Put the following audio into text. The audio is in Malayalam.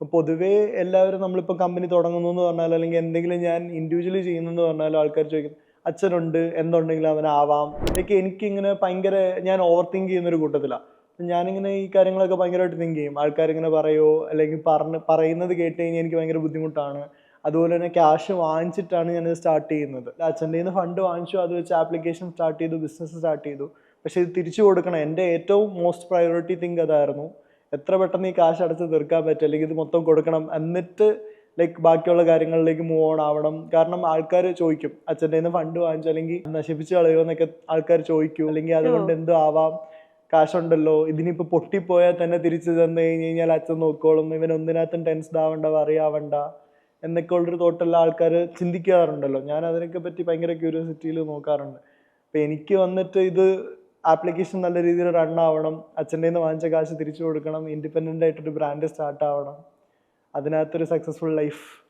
ഇപ്പൊ പൊതുവേ എല്ലാവരും നമ്മളിപ്പോൾ കമ്പനി തുടങ്ങുന്നു എന്ന് പറഞ്ഞാൽ അല്ലെങ്കിൽ എന്തെങ്കിലും ഞാൻ ഇൻഡിവിജ്വലി ചെയ്യുന്നു എന്ന് പറഞ്ഞാൽ ആൾക്കാർ ചോദിക്കും അച്ഛനുണ്ട് എന്തുണ്ടെങ്കിലും അവനാവാം ഇതൊക്കെ എനിക്കിങ്ങനെ ഭയങ്കര ഞാൻ ഓവർ തിങ്ക് ചെയ്യുന്ന ഒരു കൂട്ടത്തിലാണ് ഞാനിങ്ങനെ ഈ കാര്യങ്ങളൊക്കെ ഭയങ്കരമായിട്ട് തിങ്ക് ചെയ്യും. ആൾക്കാരിങ്ങനെ പറയുമോ അല്ലെങ്കിൽ പറഞ്ഞ് പറയുന്നത് കേട്ട് കഴിഞ്ഞാൽ എനിക്ക് ഭയങ്കര ബുദ്ധിമുട്ടാണ്. അതുപോലെ തന്നെ ക്യാഷ് വാങ്ങിച്ചിട്ടാണ് ഞാനിത് സ്റ്റാർട്ട് ചെയ്യുന്നത്. അച്ഛന്റെ നിന്ന് ഫണ്ട് വാങ്ങിച്ചു അത് വെച്ച് ആപ്ലിക്കേഷൻ സ്റ്റാർട്ട് ചെയ്തു ബിസിനസ് സ്റ്റാർട്ട് ചെയ്തു. പക്ഷേ ഇത് തിരിച്ചു കൊടുക്കണം. എന്റെ ഏറ്റവും മോസ്റ്റ് പ്രയോറിറ്റി തിങ്ക് അതായിരുന്നു. എത്ര പെട്ടെന്ന് ഈ കാശ് അടച്ച് തീർക്കാൻ പറ്റും? അല്ലെങ്കിൽ ഇത് മൊത്തം കൊടുക്കണം എന്നിട്ട് ലൈക്ക് ബാക്കിയുള്ള കാര്യങ്ങളിലേക്ക് മൂവ് ഓൺ ആവണം. കാരണം ആൾക്കാർ ചോദിക്കും അച്ഛന്റെ നിന്ന് ഫണ്ട് വാങ്ങിച്ചു? അല്ലെങ്കിൽ നശിപ്പിച്ച് കളയോ എന്നൊക്കെ ആൾക്കാർ ചോദിക്കും. അല്ലെങ്കിൽ അതുകൊണ്ട് എന്തോ ആവാം. കാശുണ്ടല്ലോ. ഇതിനിപ്പോൾ പൊട്ടിപ്പോയാൽ തന്നെ തിരിച്ചു തന്നു കഴിഞ്ഞ് കഴിഞ്ഞാൽ അച്ഛൻ നോക്കോളും. ഇവൻ ഒന്നിനകത്തും ടെൻസ്ഡ് ആവണ്ട അറിയാവണ്ട എന്നൊക്കെ ഉള്ളൊരു തോട്ടെല്ലാം ആൾക്കാർ ചിന്തിക്കാറുണ്ടല്ലോ. ഞാൻ അതിനൊക്കെ പറ്റി ഭയങ്കര ക്യൂരിയോസിറ്റിയിൽ നോക്കാറുണ്ട്. അപ്പം എനിക്ക് വന്നിട്ട് ഇത് ആപ്ലിക്കേഷൻ നല്ല രീതിയിൽ റൺ ആവണം. അച്ഛന്റെ നിന്ന് വാങ്ങിച്ച കാശ് തിരിച്ചു കൊടുക്കണം. ഇൻഡിപെൻഡന്റ് ആയിട്ടൊരു ബ്രാൻഡ് സ്റ്റാർട്ട് ആവണം. അതിനകത്തൊരു സക്സസ്ഫുൾ ലൈഫ്